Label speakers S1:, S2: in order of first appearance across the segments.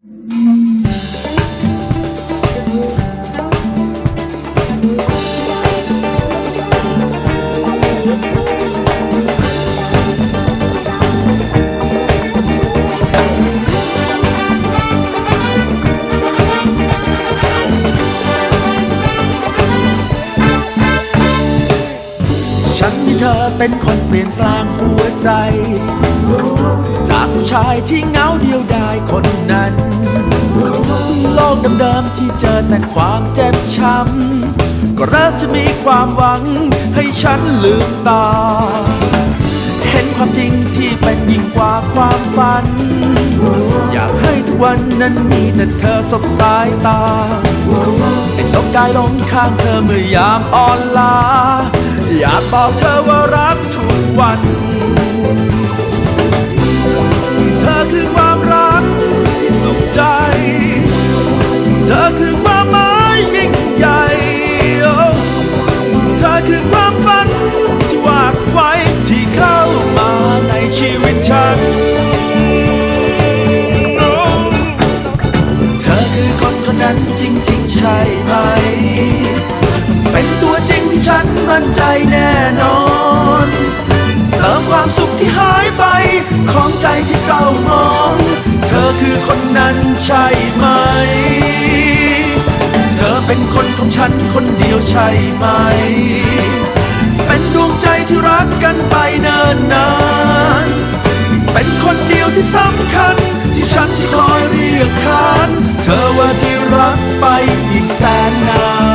S1: ฉันที่เธอเป็นคนเปลี่ยนแปลงหัวใจ จากผู้ชายที่เหงาเดียวดายคนนั้น โลกเดิมๆที่เจอแต่ความเจ็บช้ำก็เริ่มจะมีความหวังให้ฉันลืมตา เห็นความจริงที่เป็นยิ่งกว่าความฝัน อยากให้ทุกวันนั้นมีแต่เธอสบสายตาให้สบกายลงข้างเธอเมื่อยามอ่อนล้าอยากบอกเธอว่ารักทุกวัน คือความรักที่สุขใจ เธอคือความหมายยิ่งใหญ่ เธอคือความฝันที่วาดไว้ที่เข้ามาในชีวิตฉัน เธอคือคนคนนั้นจริงๆใช่ไหม เป็นตัวจริงที่ฉันมั่นใจแน่นอน เติมความสุขที่หา ที่เศร้ามอง เธอคือคนนั้นใช่ไหม เธอเป็นคนของฉันคนเดียวใช่ไหม เป็นดวงใจที่รักกันไปเนิ่นนาน เป็นคนเดียวที่สำคัญ ที่ฉันจะคอยเรียกขาน เธอว่าที่รักไปอีกแสนนาน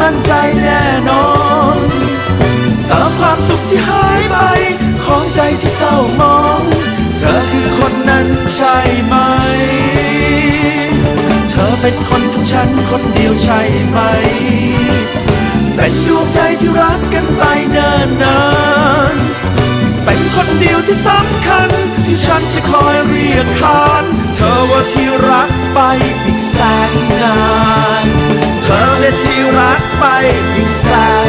S1: มั่นใจแน่นอนเติมความสุขที่หายไป ของใจที่เศร้ามอง เธอคือคนนั้นใช่ไหม เธอเป็นคนของฉันคนเดียวใช่ไหม เป็นดวงใจที่รักกันไปเนินนานเป็นคนเดียวที่สำคัญ ที่ฉันจะคอยเรียกขาน เธอว่าที่รักไปอีกแสนนาน อและ